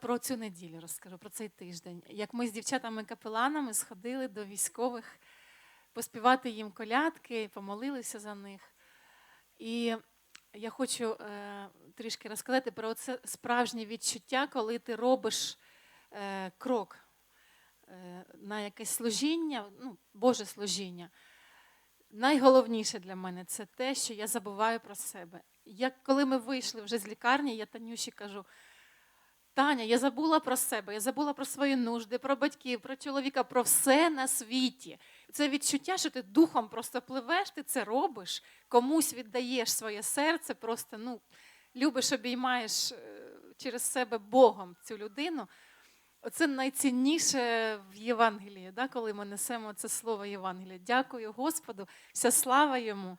про цю неділю розкажу, про цей тиждень. Як ми з дівчатами-капеланами сходили до військових поспівати їм колядки, помолилися за них. І я хочу е, трішки розказати про це справжнє відчуття, коли ти робиш е, крок е, на якесь служіння, ну, Боже служіння. Найголовніше для мене це те, що я забуваю про себе. Як коли ми вийшли вже з лікарні, я Танюші кажу: Таня, я забула про себе, я забула про свої нужди, про батьків, про чоловіка, про все на світі. Це відчуття, що ти духом просто пливеш, ти це робиш, комусь віддаєш своє серце, просто ну, любиш, обіймаєш е, через себе Богом цю людину. Оце найцінніше в Євангелії, да, коли ми несемо це слово Євангелія. Дякую Господу, вся слава йому.